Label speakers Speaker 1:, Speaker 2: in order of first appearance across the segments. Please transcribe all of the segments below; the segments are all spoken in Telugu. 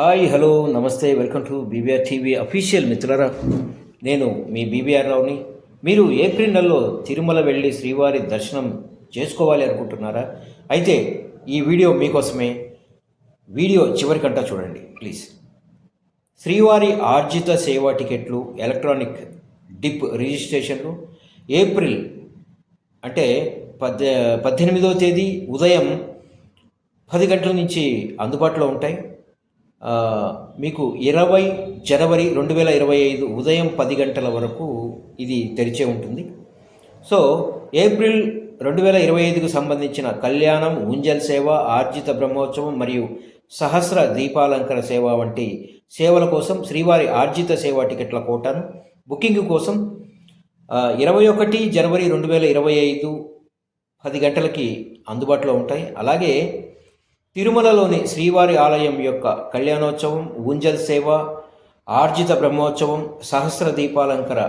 Speaker 1: హాయ్ హలో నమస్తే welcome to BBR TV official మిత్రులరా. నేను మీ బీబీఆర్ రావుని. మీరు ఏప్రిల్ నెలలో తిరుమల వెళ్ళి శ్రీవారి దర్శనం చేసుకోవాలి అనుకుంటున్నారా? అయితే ఈ వీడియో మీకోసమే. వీడియో చివరికంటా చూడండి ప్లీజ్. శ్రీవారి ఆర్జిత సేవా టికెట్లు ఎలక్ట్రానిక్ డిప్ రిజిస్ట్రేషన్లు ఏప్రిల్ అంటే పద్దె పద్దెనిమిదవ తేదీ ఉదయం పది గంటల నుంచి అందుబాటులో ఉంటాయి. మీకు ఇరవై జనవరి రెండు వేల ఇరవై ఐదు ఉదయం పది గంటల వరకు ఇది తెరిచే ఉంటుంది. సో ఏప్రిల్ రెండు వేల ఇరవై ఐదుకు సంబంధించిన కళ్యాణం ఉంజల్ సేవ ఆర్జిత బ్రహ్మోత్సవం మరియు సహస్ర దీపాలంకర సేవ వంటి సేవల కోసం శ్రీవారి ఆర్జిత సేవ టికెట్ల కోటాను. బుకింగ్ కోసం ఇరవై ఒకటి జనవరి రెండు వేల ఇరవై ఐదు పది గంటలకి అందుబాటులో ఉంటాయి. అలాగే తిరుమలలోని శ్రీవారి ఆలయం యొక్క కళ్యాణోత్సవం ఉంజల్ సేవ ఆర్జిత బ్రహ్మోత్సవం సహస్ర దీపాలంకర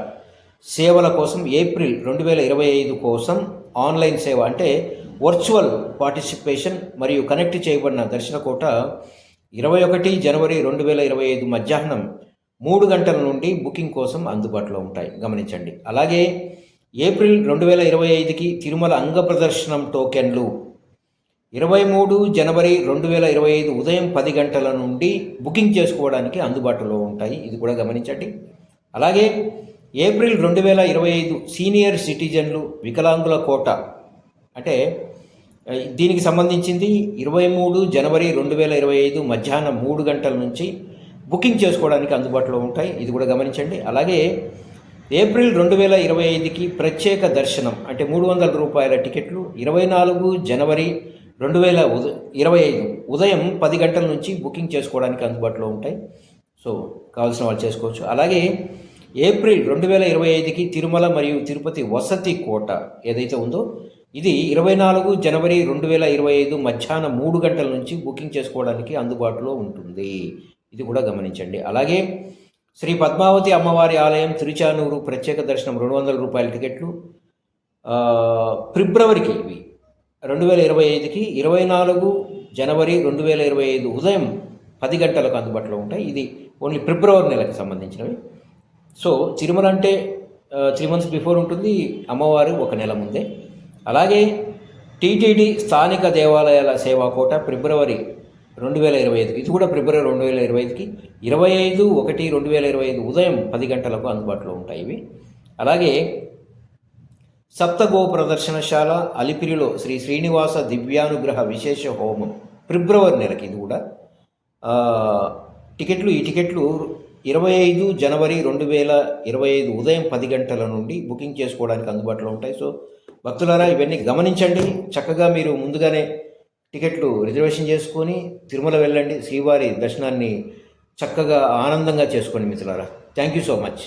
Speaker 1: సేవల కోసం ఏప్రిల్ రెండు వేల ఇరవై ఐదు కోసం ఆన్లైన్ సేవ అంటే వర్చువల్ పార్టిసిపేషన్ మరియు కనెక్ట్ చేయబడిన దర్శన కోట ఇరవై ఒకటి జనవరి రెండు వేల ఇరవై ఐదు మధ్యాహ్నం మూడు గంటల నుండి బుకింగ్ కోసం అందుబాటులో ఉంటాయి. గమనించండి. అలాగే ఏప్రిల్ రెండు వేల ఇరవై ఐదుకి తిరుమల అంగ ప్రదర్శనం టోకెన్లు ఇరవై మూడు జనవరి రెండు వేల ఇరవై ఐదు ఉదయం పది గంటల నుండి బుకింగ్ చేసుకోవడానికి అందుబాటులో ఉంటాయి. ఇది కూడా గమనించండి. అలాగే ఏప్రిల్ రెండు వేల ఇరవై ఐదు సీనియర్ సిటిజన్లు వికలాంగుల కోట అంటే దీనికి సంబంధించింది ఇరవై మూడు జనవరి రెండు వేల ఇరవై ఐదు మధ్యాహ్నం మూడు గంటల నుంచి బుకింగ్ చేసుకోవడానికి అందుబాటులో ఉంటాయి. ఇది కూడా గమనించండి. అలాగే ఏప్రిల్ రెండు వేల ఇరవై ఐదుకి ప్రత్యేక దర్శనం అంటే మూడు వందల రూపాయల టికెట్లు ఇరవై నాలుగు జనవరి రెండు వేల ఉద ఇరవై ఐదు ఉదయం పది గంటల నుంచి బుకింగ్ చేసుకోవడానికి అందుబాటులో ఉంటాయి. సో కావాల్సిన వాళ్ళు చేసుకోవచ్చు. అలాగే ఏప్రిల్ రెండు వేల ఇరవై ఐదుకి తిరుమల మరియు తిరుపతి వసతి కోట ఏదైతే ఉందో ఇది ఇరవై నాలుగు జనవరి రెండు వేల ఇరవై ఐదు మధ్యాహ్నం మూడు గంటల నుంచి బుకింగ్ చేసుకోవడానికి అందుబాటులో ఉంటుంది. ఇది కూడా గమనించండి. అలాగే శ్రీ పద్మావతి అమ్మవారి ఆలయం తిరుచానూరు ప్రత్యేక దర్శనం రెండు వందల రూపాయల టికెట్లు ఫిబ్రవరికి ఇవి. రెండు వేల ఇరవై ఐదుకి ఇరవై నాలుగు జనవరి రెండు వేల ఇరవై ఐదు ఉదయం పది గంటలకు అందుబాటులో ఉంటాయి. ఇది ఓన్లీ ఫిబ్రవరి నెలకు సంబంధించినవి. సో తిరుమల అంటే త్రీ మంత్స్ బిఫోర్ ఉంటుంది. అమ్మవారు ఒక నెల ముందే. అలాగే టీటీడీ స్థానిక దేవాలయాల సేవా కోట ఫిబ్రవరి రెండు వేల ఇరవై ఐదు. ఇది కూడా ఫిబ్రవరి రెండు వేల ఇరవై ఐదుకి ఇరవై ఐదు ఒకటి రెండు వేల ఇరవై ఐదు ఉదయం పది గంటలకు అందుబాటులో ఉంటాయి ఇవి. అలాగే సప్తగో ప్రదర్శనశాల అలిపిరిలో శ్రీ శ్రీనివాస దివ్యానుగ్రహ విశేష హోమం ఫిబ్రవరి నెలకి ఇది కూడా. టికెట్లు ఈ టికెట్లు ఇరవై ఐదు జనవరి రెండు వేల ఇరవై ఐదు ఉదయం పది గంటల నుండి బుకింగ్ చేసుకోవడానికి అందుబాటులో ఉంటాయి. సో భక్తులారా ఇవన్నీ గమనించండి. చక్కగా మీరు ముందుగానే టికెట్లు రిజర్వేషన్ చేసుకొని తిరుమల వెళ్ళండి. శ్రీవారి దర్శనాన్ని చక్కగా ఆనందంగా చేసుకోండి మిత్రులారా. Thank you so much.